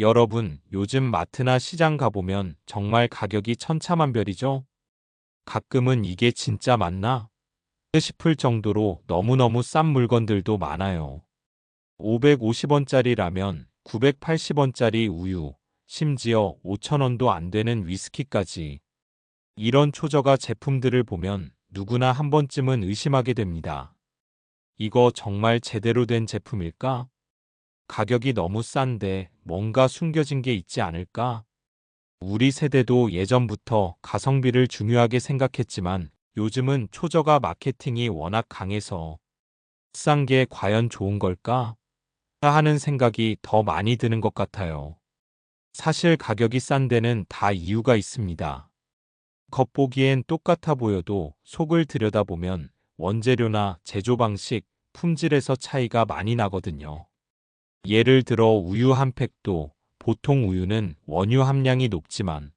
여러분, 요즘 마트나 시장 가보면 정말 가격이 천차만별이죠? 가끔은 이게 진짜 맞나? 싶을 정도로 너무너무 싼 물건들도 많아요. 550원짜리 라면, 980원짜리 우유, 심지어 5천원도 안 되는 위스키까지. 이런 초저가 제품들을 보면 누구나 한 번쯤은 의심하게 됩니다. 이거 정말 제대로 된 제품일까? 가격이 너무 싼데 뭔가 숨겨진 게 있지 않을까? 우리 세대도 예전부터 가성비를 중요하게 생각했지만 요즘은 초저가 마케팅이 워낙 강해서 싼 게 과연 좋은 걸까? 하는 생각이 더 많이 드는 것 같아요. 사실 가격이 싼 데는 다 이유가 있습니다. 겉보기엔 똑같아 보여도 속을 들여다보면 원재료나 제조 방식, 품질에서 차이가 많이 나거든요. 예를 들어 우유 한 팩도 보통 우유는 원유 함량이 높지만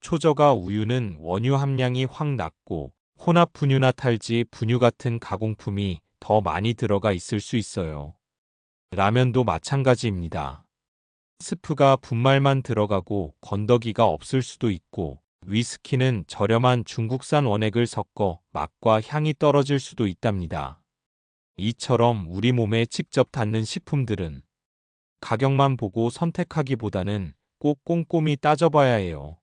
초저가 우유는 원유 함량이 확 낮고 혼합 분유나 탈지 분유 같은 가공품이 더 많이 들어가 있을 수 있어요. 라면도 마찬가지입니다. 스프가 분말만 들어가고 건더기가 없을 수도 있고 위스키는 저렴한 중국산 원액을 섞어 맛과 향이 떨어질 수도 있답니다. 이처럼 우리 몸에 직접 닿는 식품들은 가격만 보고 선택하기보다는 꼭 꼼꼼히 따져봐야 해요.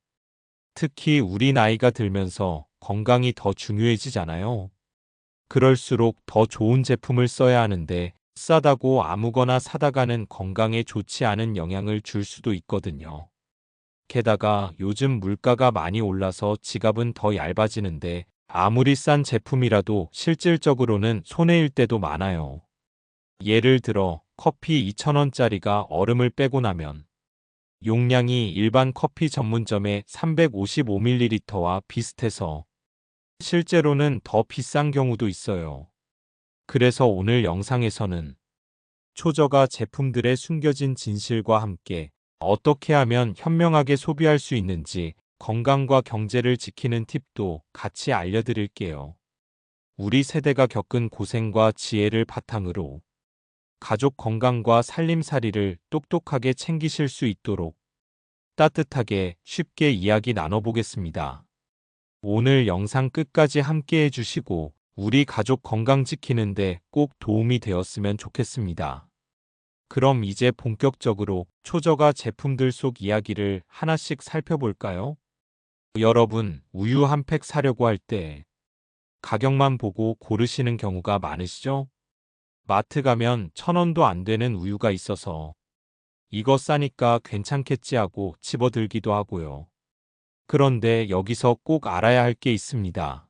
특히 우리 나이가 들면서 건강이 더 중요해지잖아요. 그럴수록 더 좋은 제품을 써야 하는데 싸다고 아무거나 사다가는 건강에 좋지 않은 영향을 줄 수도 있거든요. 게다가 요즘 물가가 많이 올라서 지갑은 더 얇아지는데 아무리 싼 제품이라도 실질적으로는 손해일 때도 많아요. 예를 들어 커피 2,000원짜리가 얼음을 빼고 나면 용량이 일반 커피 전문점의 355ml와 비슷해서 실제로는 더 비싼 경우도 있어요. 그래서 오늘 영상에서는 초저가 제품들의 숨겨진 진실과 함께 어떻게 하면 현명하게 소비할 수 있는지 건강과 경제를 지키는 팁도 같이 알려드릴게요. 우리 세대가 겪은 고생과 지혜를 바탕으로 가족 건강과 살림살이를 똑똑하게 챙기실 수 있도록 따뜻하게 쉽게 이야기 나눠보겠습니다. 오늘 영상 끝까지 함께 해주시고 우리 가족 건강 지키는데 꼭 도움이 되었으면 좋겠습니다. 그럼 이제 본격적으로 초저가 제품들 속 이야기를 하나씩 살펴볼까요? 여러분, 우유 한 팩 사려고 할 때 가격만 보고 고르시는 경우가 많으시죠? 마트 가면 천 원도 안 되는 우유가 있어서 이거 싸니까 괜찮겠지 하고 집어들기도 하고요. 그런데 여기서 꼭 알아야 할 게 있습니다.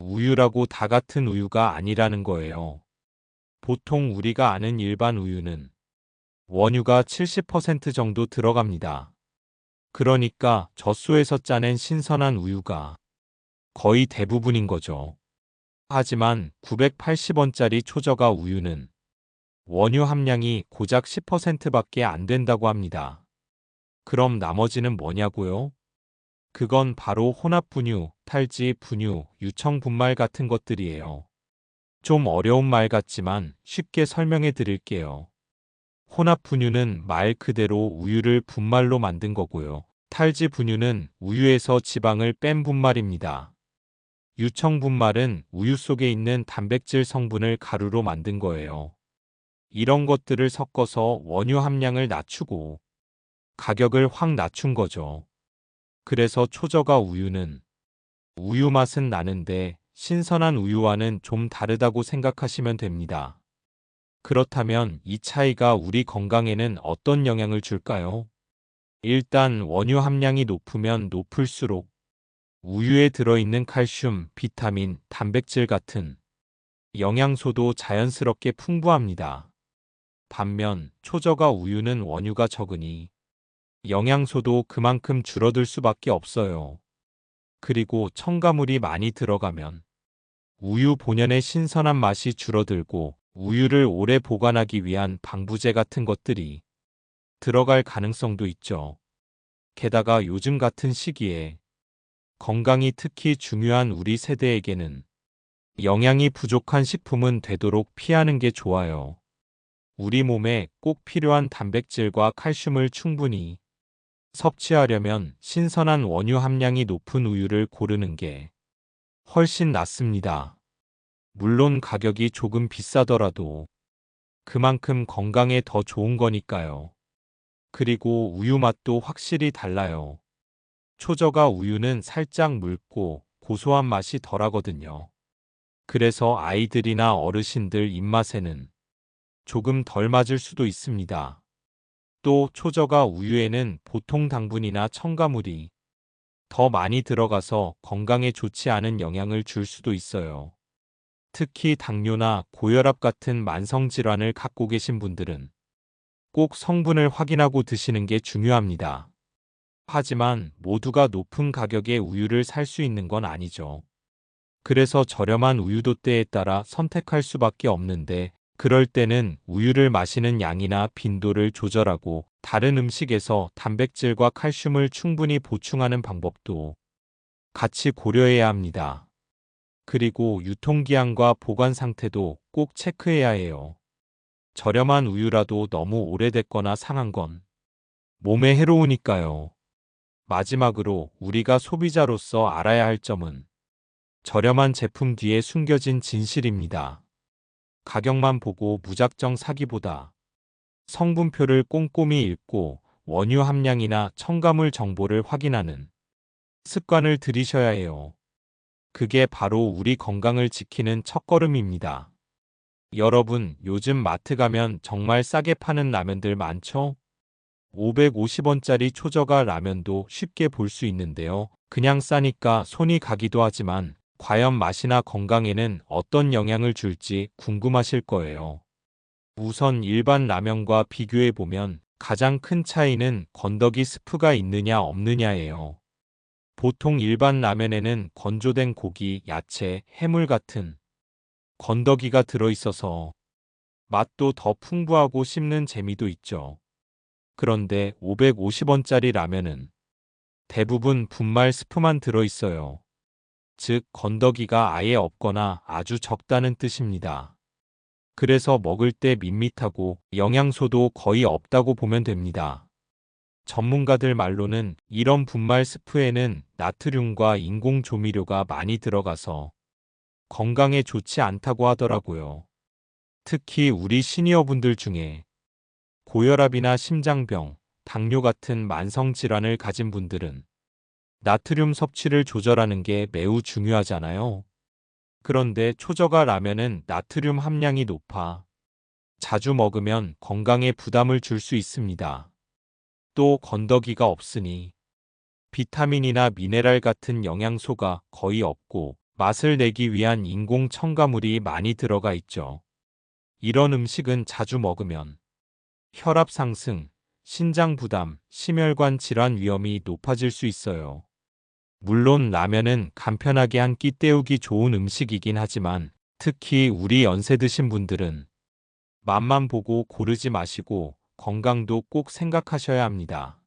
우유라고 다 같은 우유가 아니라는 거예요. 보통 우리가 아는 일반 우유는 원유가 70% 정도 들어갑니다. 그러니까 젖소에서 짜낸 신선한 우유가 거의 대부분인 거죠. 하지만 980원짜리 초저가 우유는 원유 함량이 고작 10%밖에 안 된다고 합니다. 그럼 나머지는 뭐냐고요? 그건 바로 혼합 분유, 탈지 분유, 유청 분말 같은 것들이에요. 좀 어려운 말 같지만 쉽게 설명해 드릴게요. 혼합 분유는 말 그대로 우유를 분말로 만든 거고요. 탈지 분유는 우유에서 지방을 뺀 분말입니다. 유청 분말은 우유 속에 있는 단백질 성분을 가루로 만든 거예요. 이런 것들을 섞어서 원유 함량을 낮추고 가격을 확 낮춘 거죠. 그래서 초저가 우유는 우유 맛은 나는데 신선한 우유와는 좀 다르다고 생각하시면 됩니다. 그렇다면 이 차이가 우리 건강에는 어떤 영향을 줄까요? 일단 원유 함량이 높으면 높을수록 우유에 들어있는 칼슘, 비타민, 단백질 같은 영양소도 자연스럽게 풍부합니다. 반면 초저가 우유는 원유가 적으니 영양소도 그만큼 줄어들 수밖에 없어요. 그리고 첨가물이 많이 들어가면 우유 본연의 신선한 맛이 줄어들고 우유를 오래 보관하기 위한 방부제 같은 것들이 들어갈 가능성도 있죠. 게다가 요즘 같은 시기에 건강이 특히 중요한 우리 세대에게는 영양이 부족한 식품은 되도록 피하는 게 좋아요. 우리 몸에 꼭 필요한 단백질과 칼슘을 충분히 섭취하려면 신선한 원유 함량이 높은 우유를 고르는 게 훨씬 낫습니다. 물론 가격이 조금 비싸더라도 그만큼 건강에 더 좋은 거니까요. 그리고 우유 맛도 확실히 달라요. 초저가 우유는 살짝 묽고 고소한 맛이 덜하거든요. 그래서 아이들이나 어르신들 입맛에는 조금 덜 맞을 수도 있습니다. 또 초저가 우유에는 보통 당분이나 첨가물이 더 많이 들어가서 건강에 좋지 않은 영향을 줄 수도 있어요. 특히 당뇨나 고혈압 같은 만성 질환을 갖고 계신 분들은 꼭 성분을 확인하고 드시는 게 중요합니다. 하지만 모두가 높은 가격의 우유를 살 수 있는 건 아니죠. 그래서 저렴한 우유도대에 따라 선택할 수밖에 없는데 그럴 때는 우유를 마시는 양이나 빈도를 조절하고 다른 음식에서 단백질과 칼슘을 충분히 보충하는 방법도 같이 고려해야 합니다. 그리고 유통기한과 보관 상태도 꼭 체크해야 해요. 저렴한 우유라도 너무 오래됐거나 상한 건 몸에 해로우니까요. 마지막으로 우리가 소비자로서 알아야 할 점은 저렴한 제품 뒤에 숨겨진 진실입니다. 가격만 보고 무작정 사기보다 성분표를 꼼꼼히 읽고 원유 함량이나 첨가물 정보를 확인하는 습관을 들이셔야 해요. 그게 바로 우리 건강을 지키는 첫걸음입니다. 여러분, 요즘 마트 가면 정말 싸게 파는 라면들 많죠? 550원짜리 초저가 라면도 쉽게 볼 수 있는데요. 그냥 싸니까 손이 가기도 하지만 과연 맛이나 건강에는 어떤 영향을 줄지 궁금하실 거예요. 우선 일반 라면과 비교해 보면 가장 큰 차이는 건더기 스프가 있느냐 없느냐예요. 보통 일반 라면에는 건조된 고기, 야채, 해물 같은 건더기가 들어있어서 맛도 더 풍부하고 씹는 재미도 있죠. 그런데 550원짜리 라면은 대부분 분말 스프만 들어있어요. 즉, 건더기가 아예 없거나 아주 적다는 뜻입니다. 그래서 먹을 때 밋밋하고 영양소도 거의 없다고 보면 됩니다. 전문가들 말로는 이런 분말 스프에는 나트륨과 인공 조미료가 많이 들어가서 건강에 좋지 않다고 하더라고요. 특히 우리 시니어분들 중에 고혈압이나 심장병, 당뇨 같은 만성 질환을 가진 분들은 나트륨 섭취를 조절하는 게 매우 중요하잖아요. 그런데 초저가 라면은 나트륨 함량이 높아 자주 먹으면 건강에 부담을 줄 수 있습니다. 또 건더기가 없으니 비타민이나 미네랄 같은 영양소가 거의 없고 맛을 내기 위한 인공 첨가물이 많이 들어가 있죠. 이런 음식은 자주 먹으면 혈압 상승, 신장 부담, 심혈관 질환 위험이 높아질 수 있어요. 물론 라면은 간편하게 한 끼 때우기 좋은 음식이긴 하지만 특히 우리 연세 드신 분들은 맛만 보고 고르지 마시고 건강도 꼭 생각하셔야 합니다.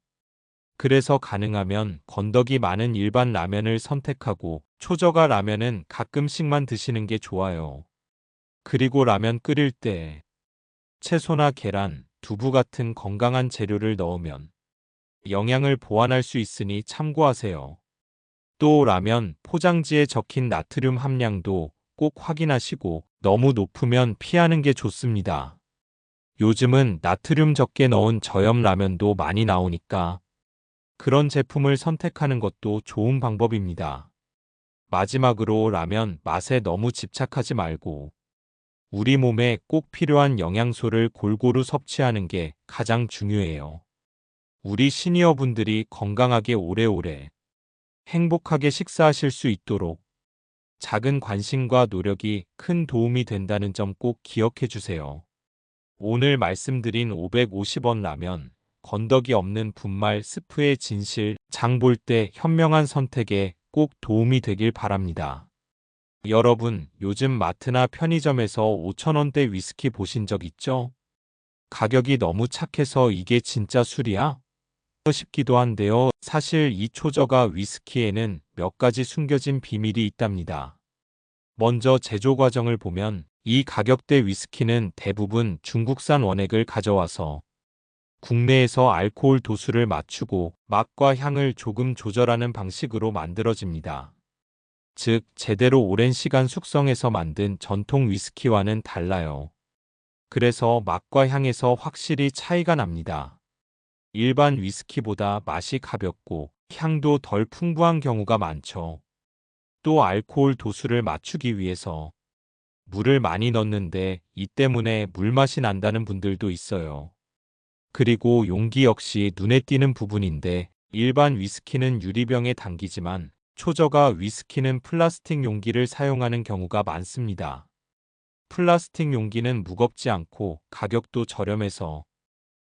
그래서 가능하면 건더기 많은 일반 라면을 선택하고 초저가 라면은 가끔씩만 드시는 게 좋아요. 그리고 라면 끓일 때 채소나 계란, 두부 같은 건강한 재료를 넣으면 영양을 보완할 수 있으니 참고하세요. 또 라면 포장지에 적힌 나트륨 함량도 꼭 확인하시고 너무 높으면 피하는 게 좋습니다. 요즘은 나트륨 적게 넣은 저염 라면도 많이 나오니까 그런 제품을 선택하는 것도 좋은 방법입니다. 마지막으로 라면 맛에 너무 집착하지 말고 우리 몸에 꼭 필요한 영양소를 골고루 섭취하는 게 가장 중요해요. 우리 시니어 분들이 건강하게 오래오래 행복하게 식사하실 수 있도록 작은 관심과 노력이 큰 도움이 된다는 점 꼭 기억해 주세요. 오늘 말씀드린 550원 라면, 건더기 없는 분말 스프의 진실, 장 볼 때 현명한 선택에 꼭 도움이 되길 바랍니다. 여러분, 요즘 마트나 편의점에서 5천원대 위스키 보신 적 있죠? 가격이 너무 착해서 이게 진짜 술이야? 싶기도 한데요. 사실 이 초저가 위스키에는 몇 가지 숨겨진 비밀이 있답니다. 먼저 제조 과정을 보면 이 가격대 위스키는 대부분 중국산 원액을 가져와서 국내에서 알코올 도수를 맞추고 맛과 향을 조금 조절하는 방식으로 만들어집니다. 즉, 제대로 오랜 시간 숙성해서 만든 전통 위스키와는 달라요. 그래서 맛과 향에서 확실히 차이가 납니다. 일반 위스키보다 맛이 가볍고 향도 덜 풍부한 경우가 많죠. 또 알코올 도수를 맞추기 위해서 물을 많이 넣는데 이 때문에 물맛이 난다는 분들도 있어요. 그리고 용기 역시 눈에 띄는 부분인데 일반 위스키는 유리병에 담기지만 초저가 위스키는 플라스틱 용기를 사용하는 경우가 많습니다. 플라스틱 용기는 무겁지 않고 가격도 저렴해서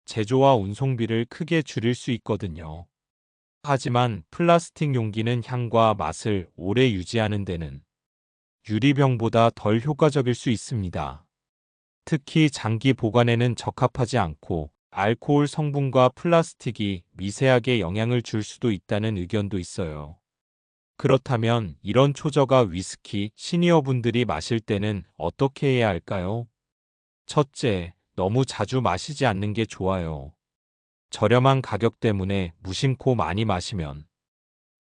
제조와 운송비를 크게 줄일 수 있거든요. 하지만 플라스틱 용기는 향과 맛을 오래 유지하는 데는 유리병보다 덜 효과적일 수 있습니다. 특히 장기 보관에는 적합하지 않고 알코올 성분과 플라스틱이 미세하게 영향을 줄 수도 있다는 의견도 있어요. 그렇다면 이런 초저가 위스키 시니어분들이 마실 때는 어떻게 해야 할까요? 첫째, 너무 자주 마시지 않는 게 좋아요. 저렴한 가격 때문에 무심코 많이 마시면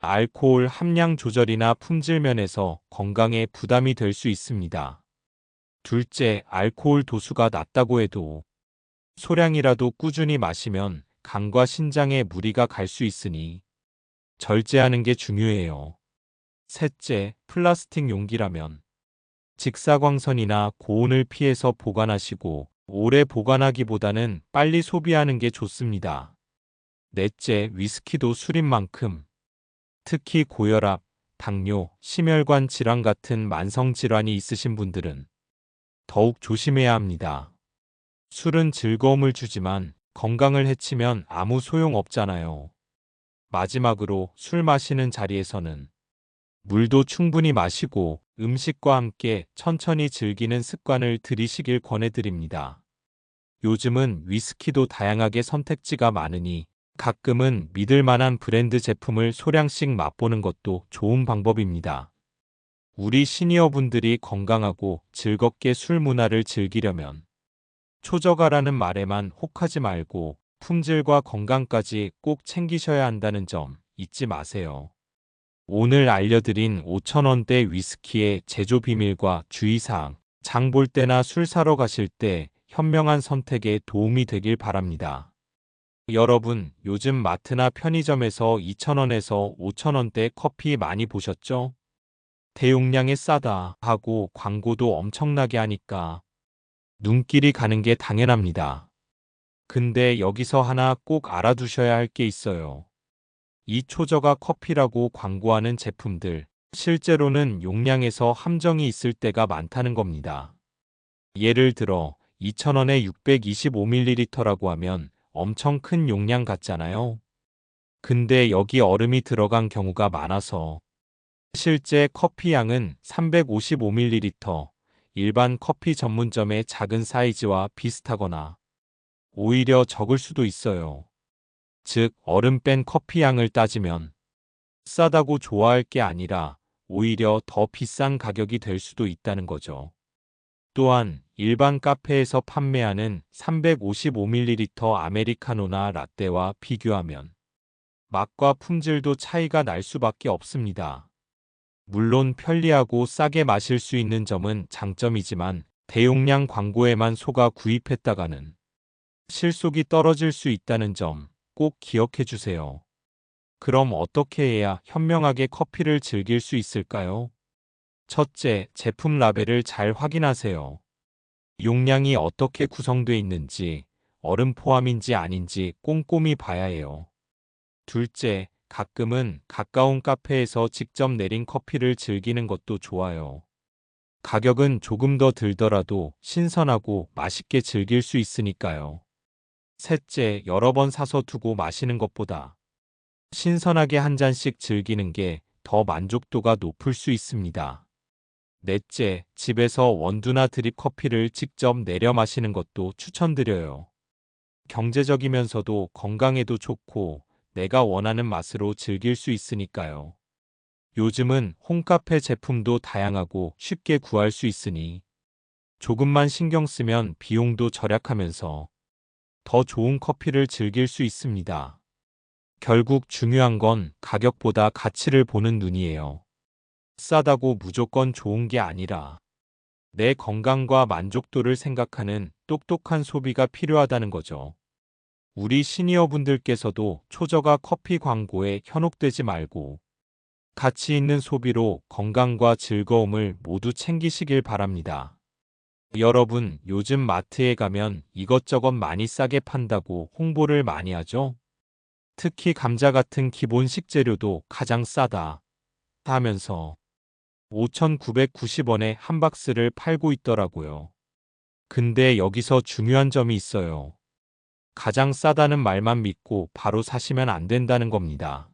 알코올 함량 조절이나 품질 면에서 건강에 부담이 될 수 있습니다. 둘째, 알코올 도수가 낮다고 해도 소량이라도 꾸준히 마시면 간과 신장에 무리가 갈 수 있으니 절제하는 게 중요해요. 셋째, 플라스틱 용기라면 직사광선이나 고온을 피해서 보관하시고 오래 보관하기보다는 빨리 소비하는 게 좋습니다. 넷째, 위스키도 술인 만큼 특히 고혈압, 당뇨, 심혈관 질환 같은 만성 질환이 있으신 분들은 더욱 조심해야 합니다. 술은 즐거움을 주지만 건강을 해치면 아무 소용 없잖아요. 마지막으로 술 마시는 자리에서는 물도 충분히 마시고 음식과 함께 천천히 즐기는 습관을 들이시길 권해드립니다. 요즘은 위스키도 다양하게 선택지가 많으니 가끔은 믿을 만한 브랜드 제품을 소량씩 맛보는 것도 좋은 방법입니다. 우리 시니어분들이 건강하고 즐겁게 술 문화를 즐기려면 초저가라는 말에만 혹하지 말고 품질과 건강까지 꼭 챙기셔야 한다는 점 잊지 마세요. 오늘 알려드린 5천원대 위스키의 제조 비밀과 주의사항, 장 볼 때나 술 사러 가실 때 현명한 선택에 도움이 되길 바랍니다. 여러분, 요즘 마트나 편의점에서 2천원에서 5천원대 커피 많이 보셨죠? 대용량에 싸다 하고 광고도 엄청나게 하니까 눈길이 가는 게 당연합니다. 근데 여기서 하나 꼭 알아두셔야 할 게 있어요. 이 초저가 커피라고 광고하는 제품들, 실제로는 용량에서 함정이 있을 때가 많다는 겁니다. 예를 들어 2,000원에 625ml라고 하면 엄청 큰 용량 같잖아요. 근데 여기 얼음이 들어간 경우가 많아서 실제 커피 양은 355ml, 일반 커피 전문점의 작은 사이즈와 비슷하거나 오히려 적을 수도 있어요. 즉, 얼음 뺀 커피 양을 따지면 싸다고 좋아할 게 아니라 오히려 더 비싼 가격이 될 수도 있다는 거죠. 또한 일반 카페에서 판매하는 355ml 아메리카노나 라떼와 비교하면 맛과 품질도 차이가 날 수밖에 없습니다. 물론 편리하고 싸게 마실 수 있는 점은 장점이지만 대용량 광고에만 속아 구입했다가는 실속이 떨어질 수 있다는 점 꼭 기억해 주세요. 그럼 어떻게 해야 현명하게 커피를 즐길 수 있을까요? 첫째, 제품 라벨을 잘 확인하세요. 용량이 어떻게 구성되어 있는지, 얼음 포함인지 아닌지 꼼꼼히 봐야 해요. 둘째, 가끔은 가까운 카페에서 직접 내린 커피를 즐기는 것도 좋아요. 가격은 조금 더 들더라도 신선하고 맛있게 즐길 수 있으니까요. 셋째, 여러 번 사서 두고 마시는 것보다 신선하게 한 잔씩 즐기는 게 더 만족도가 높을 수 있습니다. 넷째, 집에서 원두나 드립 커피를 직접 내려 마시는 것도 추천드려요. 경제적이면서도 건강에도 좋고 내가 원하는 맛으로 즐길 수 있으니까요. 요즘은 홈카페 제품도 다양하고 쉽게 구할 수 있으니 조금만 신경 쓰면 비용도 절약하면서 더 좋은 커피를 즐길 수 있습니다. 결국 중요한 건 가격보다 가치를 보는 눈이에요. 싸다고 무조건 좋은 게 아니라 내 건강과 만족도를 생각하는 똑똑한 소비가 필요하다는 거죠. 우리 시니어분들께서도 초저가 커피 광고에 현혹되지 말고 가치 있는 소비로 건강과 즐거움을 모두 챙기시길 바랍니다. 여러분, 요즘 마트에 가면 이것저것 많이 싸게 판다고 홍보를 많이 하죠? 특히 감자 같은 기본 식재료도 가장 싸다 하면서 5,990원에 한 박스를 팔고 있더라고요. 근데 여기서 중요한 점이 있어요. 가장 싸다는 말만 믿고 바로 사시면 안 된다는 겁니다.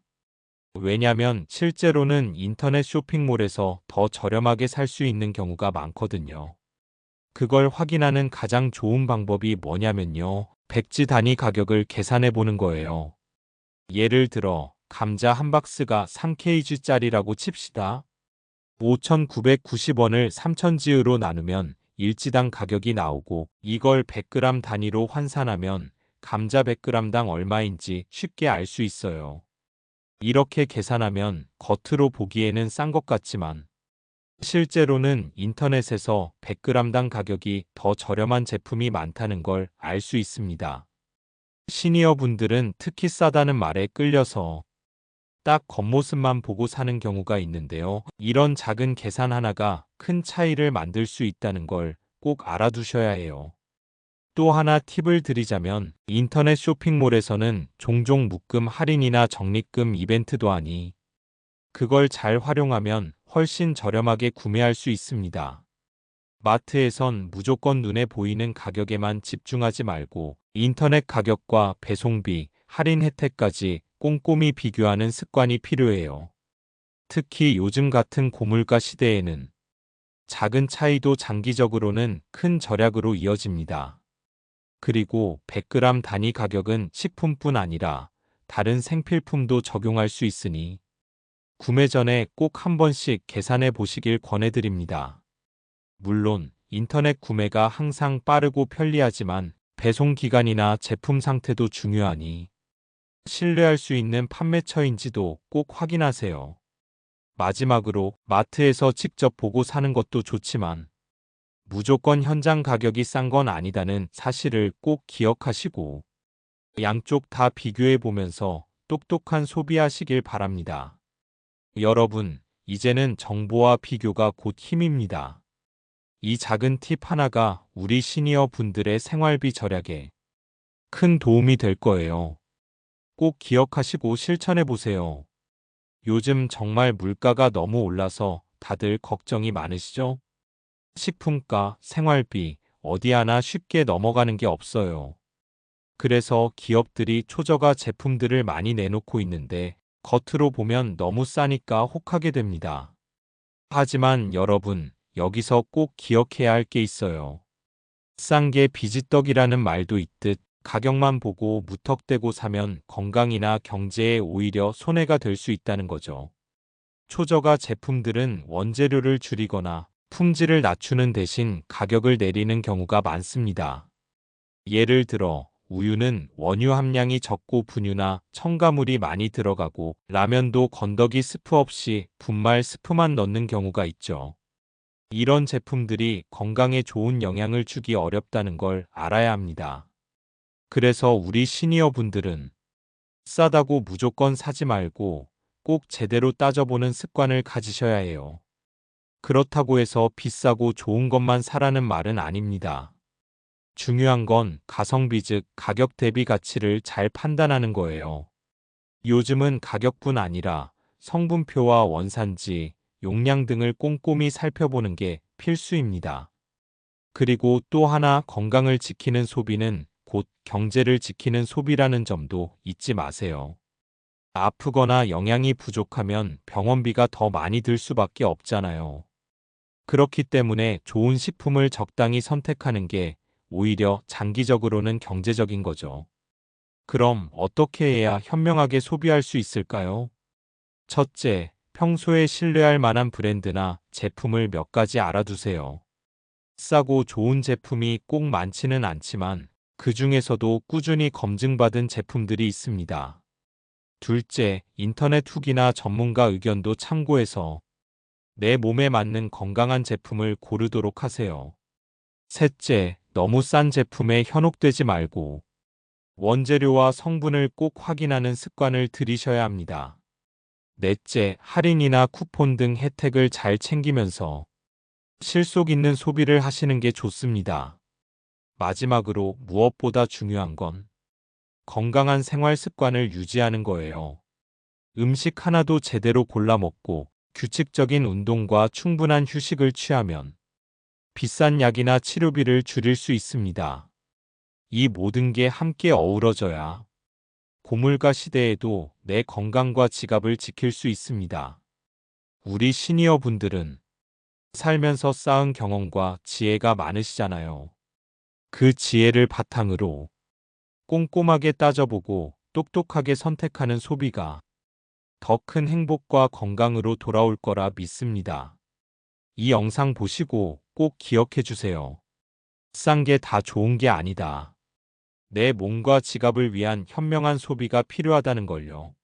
왜냐면 실제로는 인터넷 쇼핑몰에서 더 저렴하게 살 수 있는 경우가 많거든요. 그걸 확인하는 가장 좋은 방법이 뭐냐면요. 백지 단위 가격을 계산해 보는 거예요. 예를 들어 감자 한 박스가 3kg짜리라고 칩시다. 5,990원을 3,000지으로 나누면 일지당 가격이 나오고 이걸 100g 단위로 환산하면 감자 100g당 얼마인지 쉽게 알 수 있어요. 이렇게 계산하면 겉으로 보기에는 싼 것 같지만 실제로는 인터넷에서 100g당 가격이 더 저렴한 제품이 많다는 걸 알 수 있습니다. 시니어 분들은 특히 싸다는 말에 끌려서 딱 겉모습만 보고 사는 경우가 있는데요. 이런 작은 계산 하나가 큰 차이를 만들 수 있다는 걸 꼭 알아두셔야 해요. 또 하나 팁을 드리자면 인터넷 쇼핑몰에서는 종종 묶음 할인이나 적립금 이벤트도 하니 그걸 잘 활용하면 훨씬 저렴하게 구매할 수 있습니다. 마트에선 무조건 눈에 보이는 가격에만 집중하지 말고 인터넷 가격과 배송비, 할인 혜택까지 꼼꼼히 비교하는 습관이 필요해요. 특히 요즘 같은 고물가 시대에는 작은 차이도 장기적으로는 큰 절약으로 이어집니다. 그리고 100g 단위 가격은 식품뿐 아니라 다른 생필품도 적용할 수 있으니 구매 전에 꼭 한 번씩 계산해 보시길 권해드립니다. 물론 인터넷 구매가 항상 빠르고 편리하지만 배송 기간이나 제품 상태도 중요하니 신뢰할 수 있는 판매처인지도 꼭 확인하세요. 마지막으로 마트에서 직접 보고 사는 것도 좋지만 무조건 현장 가격이 싼 건 아니다는 사실을 꼭 기억하시고 양쪽 다 비교해 보면서 똑똑한 소비하시길 바랍니다. 여러분, 이제는 정보와 비교가 곧 힘입니다. 이 작은 팁 하나가 우리 시니어 분들의 생활비 절약에 큰 도움이 될 거예요. 꼭 기억하시고 실천해 보세요. 요즘 정말 물가가 너무 올라서 다들 걱정이 많으시죠? 식품가, 생활비, 어디 하나 쉽게 넘어가는 게 없어요. 그래서 기업들이 초저가 제품들을 많이 내놓고 있는데 겉으로 보면 너무 싸니까 혹하게 됩니다. 하지만 여러분, 여기서 꼭 기억해야 할 게 있어요. 싼 게 비지떡이라는 말도 있듯 가격만 보고 무턱대고 사면 건강이나 경제에 오히려 손해가 될 수 있다는 거죠. 초저가 제품들은 원재료를 줄이거나 품질을 낮추는 대신 가격을 내리는 경우가 많습니다. 예를 들어 우유는 원유 함량이 적고 분유나 첨가물이 많이 들어가고 라면도 건더기 스프 없이 분말 스프만 넣는 경우가 있죠. 이런 제품들이 건강에 좋은 영향을 주기 어렵다는 걸 알아야 합니다. 그래서 우리 시니어 분들은 싸다고 무조건 사지 말고 꼭 제대로 따져보는 습관을 가지셔야 해요. 그렇다고 해서 비싸고 좋은 것만 사라는 말은 아닙니다. 중요한 건 가성비 즉 가격 대비 가치를 잘 판단하는 거예요. 요즘은 가격뿐 아니라 성분표와 원산지, 용량 등을 꼼꼼히 살펴보는 게 필수입니다. 그리고 또 하나 건강을 지키는 소비는 곧 경제를 지키는 소비라는 점도 잊지 마세요. 아프거나 영양이 부족하면 병원비가 더 많이 들 수밖에 없잖아요. 그렇기 때문에 좋은 식품을 적당히 선택하는 게 오히려 장기적으로는 경제적인 거죠. 그럼 어떻게 해야 현명하게 소비할 수 있을까요? 첫째, 평소에 신뢰할 만한 브랜드나 제품을 몇 가지 알아두세요. 싸고 좋은 제품이 꼭 많지는 않지만 그 중에서도 꾸준히 검증받은 제품들이 있습니다. 둘째, 인터넷 후기나 전문가 의견도 참고해서 내 몸에 맞는 건강한 제품을 고르도록 하세요. 셋째, 너무 싼 제품에 현혹되지 말고 원재료와 성분을 꼭 확인하는 습관을 들이셔야 합니다. 넷째, 할인이나 쿠폰 등 혜택을 잘 챙기면서 실속 있는 소비를 하시는 게 좋습니다. 마지막으로 무엇보다 중요한 건 건강한 생활 습관을 유지하는 거예요. 음식 하나도 제대로 골라 먹고 규칙적인 운동과 충분한 휴식을 취하면 비싼 약이나 치료비를 줄일 수 있습니다. 이 모든 게 함께 어우러져야 고물가 시대에도 내 건강과 지갑을 지킬 수 있습니다. 우리 시니어 분들은 살면서 쌓은 경험과 지혜가 많으시잖아요. 그 지혜를 바탕으로 꼼꼼하게 따져보고 똑똑하게 선택하는 소비가 더 큰 행복과 건강으로 돌아올 거라 믿습니다. 이 영상 보시고 꼭 기억해 주세요. 싼 게 다 좋은 게 아니다. 내 몸과 지갑을 위한 현명한 소비가 필요하다는 걸요.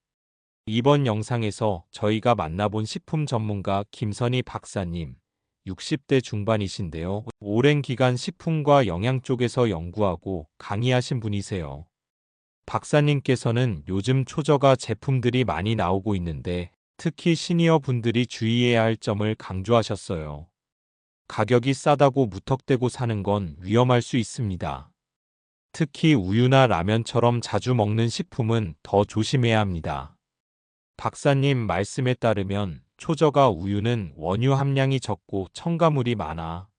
이번 영상에서 저희가 만나본 식품 전문가 김선희 박사님, 60대 중반이신데요. 오랜 기간 식품과 영양 쪽에서 연구하고 강의하신 분이세요. 박사님께서는 요즘 초저가 제품들이 많이 나오고 있는데 특히 시니어 분들이 주의해야 할 점을 강조하셨어요. 가격이 싸다고 무턱대고 사는 건 위험할 수 있습니다. 특히 우유나 라면처럼 자주 먹는 식품은 더 조심해야 합니다. 박사님 말씀에 따르면 초저가 우유는 원유 함량이 적고 첨가물이 많아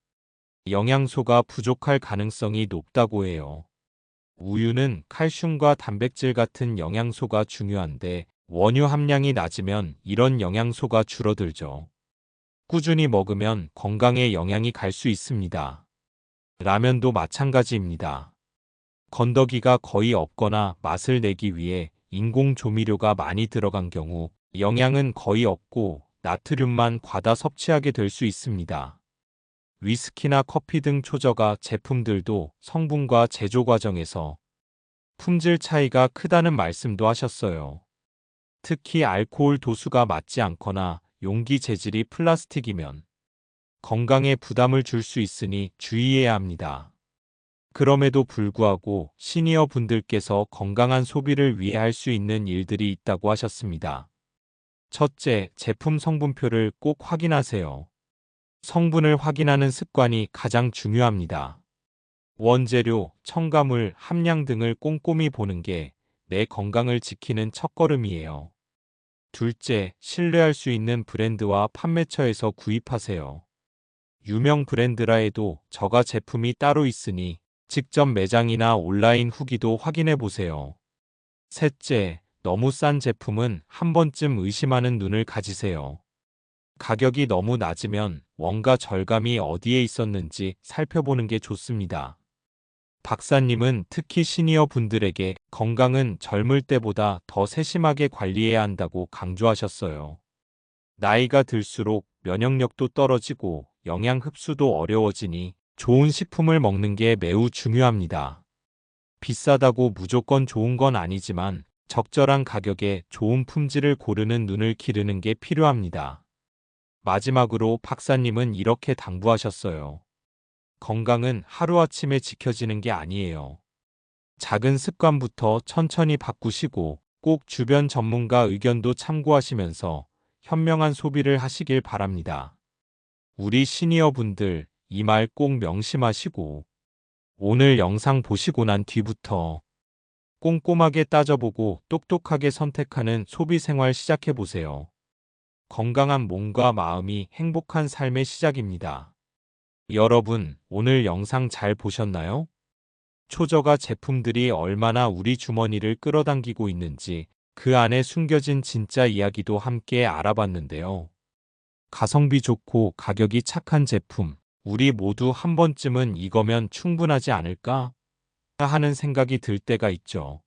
영양소가 부족할 가능성이 높다고 해요. 우유는 칼슘과 단백질 같은 영양소가 중요한데 원유 함량이 낮으면 이런 영양소가 줄어들죠. 꾸준히 먹으면 건강에 영향이 갈 수 있습니다. 라면도 마찬가지입니다. 건더기가 거의 없거나 맛을 내기 위해 인공 조미료가 많이 들어간 경우 영양은 거의 없고 나트륨만 과다 섭취하게 될 수 있습니다. 위스키나 커피 등 초저가 제품들도 성분과 제조 과정에서 품질 차이가 크다는 말씀도 하셨어요. 특히 알코올 도수가 맞지 않거나 용기 재질이 플라스틱이면 건강에 부담을 줄 수 있으니 주의해야 합니다. 그럼에도 불구하고 시니어 분들께서 건강한 소비를 위해 할 수 있는 일들이 있다고 하셨습니다. 첫째, 제품 성분표를 꼭 확인하세요. 성분을 확인하는 습관이 가장 중요합니다. 원재료, 첨가물, 함량 등을 꼼꼼히 보는 게 내 건강을 지키는 첫걸음이에요. 둘째, 신뢰할 수 있는 브랜드와 판매처에서 구입하세요. 유명 브랜드라 해도 저가 제품이 따로 있으니 직접 매장이나 온라인 후기도 확인해 보세요. 셋째, 너무 싼 제품은 한 번쯤 의심하는 눈을 가지세요. 가격이 너무 낮으면 원가 절감이 어디에 있었는지 살펴보는 게 좋습니다. 박사님은 특히 시니어 분들에게 건강은 젊을 때보다 더 세심하게 관리해야 한다고 강조하셨어요. 나이가 들수록 면역력도 떨어지고 영양 흡수도 어려워지니 좋은 식품을 먹는 게 매우 중요합니다. 비싸다고 무조건 좋은 건 아니지만 적절한 가격에 좋은 품질을 고르는 눈을 기르는 게 필요합니다. 마지막으로 박사님은 이렇게 당부하셨어요. 건강은 하루아침에 지켜지는 게 아니에요. 작은 습관부터 천천히 바꾸시고 꼭 주변 전문가 의견도 참고하시면서 현명한 소비를 하시길 바랍니다. 우리 시니어 분들 이 말 꼭 명심하시고 오늘 영상 보시고 난 뒤부터 꼼꼼하게 따져보고 똑똑하게 선택하는 소비 생활 시작해 보세요. 건강한 몸과 마음이 행복한 삶의 시작입니다. 여러분, 오늘 영상 잘 보셨나요? 초저가 제품들이 얼마나 우리 주머니를 끌어당기고 있는지 그 안에 숨겨진 진짜 이야기도 함께 알아봤는데요. 가성비 좋고 가격이 착한 제품, 우리 모두 한 번쯤은 이거면 충분하지 않을까? 하는 생각이 들 때가 있죠.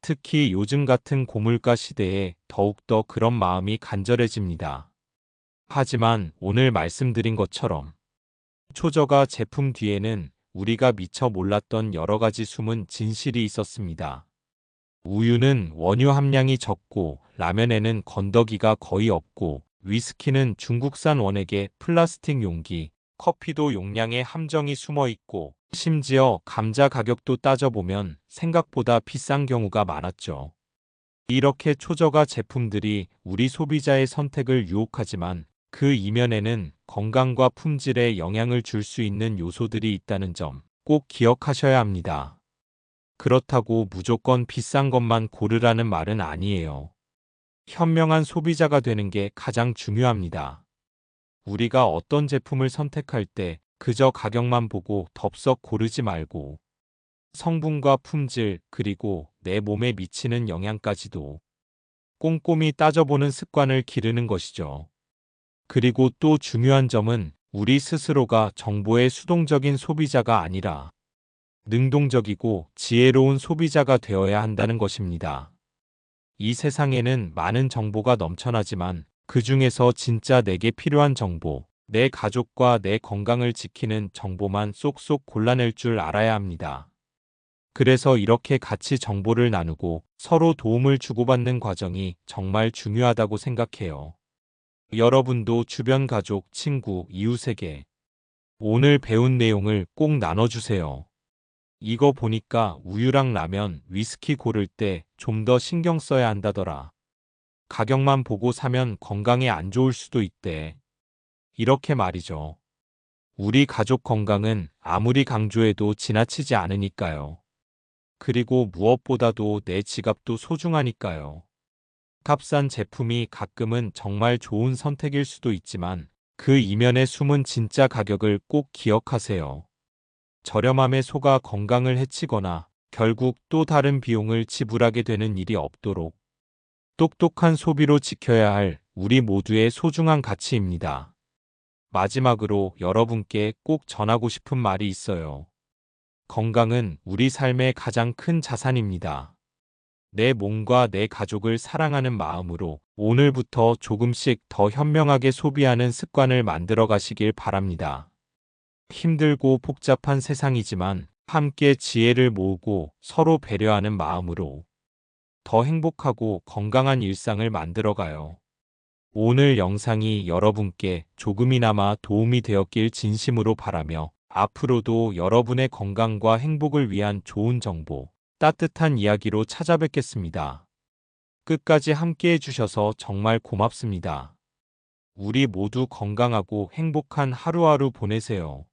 특히 요즘 같은 고물가 시대에 더욱더 그런 마음이 간절해집니다. 하지만 오늘 말씀드린 것처럼 초저가 제품 뒤에는 우리가 미처 몰랐던 여러 가지 숨은 진실이 있었습니다. 우유는 원유 함량이 적고 라면에는 건더기가 거의 없고 위스키는 중국산 원액에 플라스틱 용기, 커피도 용량에 함정이 숨어 있고 심지어 감자 가격도 따져보면 생각보다 비싼 경우가 많았죠. 이렇게 초저가 제품들이 우리 소비자의 선택을 유혹하지만 그 이면에는 건강과 품질에 영향을 줄 수 있는 요소들이 있다는 점 꼭 기억하셔야 합니다. 그렇다고 무조건 비싼 것만 고르라는 말은 아니에요. 현명한 소비자가 되는 게 가장 중요합니다. 우리가 어떤 제품을 선택할 때 그저 가격만 보고 덥석 고르지 말고 성분과 품질 그리고 내 몸에 미치는 영향까지도 꼼꼼히 따져보는 습관을 기르는 것이죠. 그리고 또 중요한 점은 우리 스스로가 정보의 수동적인 소비자가 아니라 능동적이고 지혜로운 소비자가 되어야 한다는 것입니다. 이 세상에는 많은 정보가 넘쳐나지만 그 중에서 진짜 내게 필요한 정보, 내 가족과 내 건강을 지키는 정보만 쏙쏙 골라낼 줄 알아야 합니다. 그래서 이렇게 같이 정보를 나누고 서로 도움을 주고받는 과정이 정말 중요하다고 생각해요. 여러분도 주변 가족, 친구, 이웃에게 오늘 배운 내용을 꼭 나눠주세요. 이거 보니까 우유랑 라면, 위스키 고를 때 좀 더 신경 써야 한다더라. 가격만 보고 사면 건강에 안 좋을 수도 있대. 이렇게 말이죠. 우리 가족 건강은 아무리 강조해도 지나치지 않으니까요. 그리고 무엇보다도 내 지갑도 소중하니까요. 값싼 제품이 가끔은 정말 좋은 선택일 수도 있지만 그 이면에 숨은 진짜 가격을 꼭 기억하세요. 저렴함에 속아 건강을 해치거나 결국 또 다른 비용을 지불하게 되는 일이 없도록 똑똑한 소비로 지켜야 할 우리 모두의 소중한 가치입니다. 마지막으로 여러분께 꼭 전하고 싶은 말이 있어요. 건강은 우리 삶의 가장 큰 자산입니다. 내 몸과 내 가족을 사랑하는 마음으로 오늘부터 조금씩 더 현명하게 소비하는 습관을 만들어 가시길 바랍니다. 힘들고 복잡한 세상이지만 함께 지혜를 모으고 서로 배려하는 마음으로 더 행복하고 건강한 일상을 만들어 가요. 오늘 영상이 여러분께 조금이나마 도움이 되었길 진심으로 바라며 앞으로도 여러분의 건강과 행복을 위한 좋은 정보, 따뜻한 이야기로 찾아뵙겠습니다. 끝까지 함께 해주셔서 정말 고맙습니다. 우리 모두 건강하고 행복한 하루하루 보내세요.